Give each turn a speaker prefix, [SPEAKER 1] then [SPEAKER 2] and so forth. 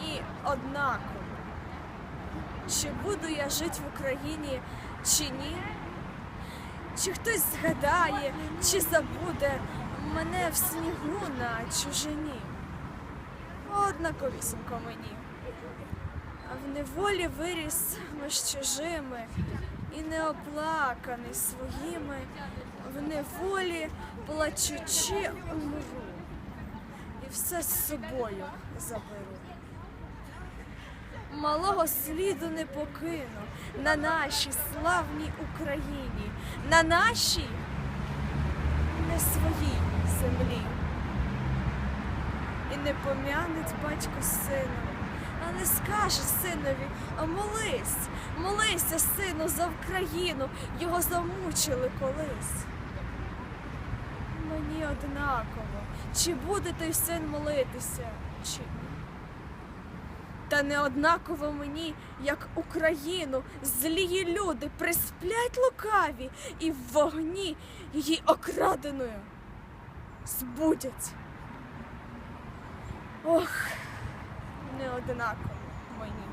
[SPEAKER 1] мені однаково. Чи буду я жити в Україні, чи ні? Чи хтось згадає, чи забуде мене в снігу на чужині? Однаковісінько мені. А в неволі виріс між чужими і неоплаканий своїми, в неволі плачучи умру, і все з собою заберу. Малого сліду не покину на нашій славній Україні, на нашій не своїй землі. І не пом'януть батько сина, а не скаже синові, а молись, молися, сину, за Україну, його замучили колись. Мені однаково, чи буде той син молитися, чи ні. Та не однаково мені, як Україну, злії люди присплять лукаві і в вогні її окраденою збудять. Ох, не однаково мені.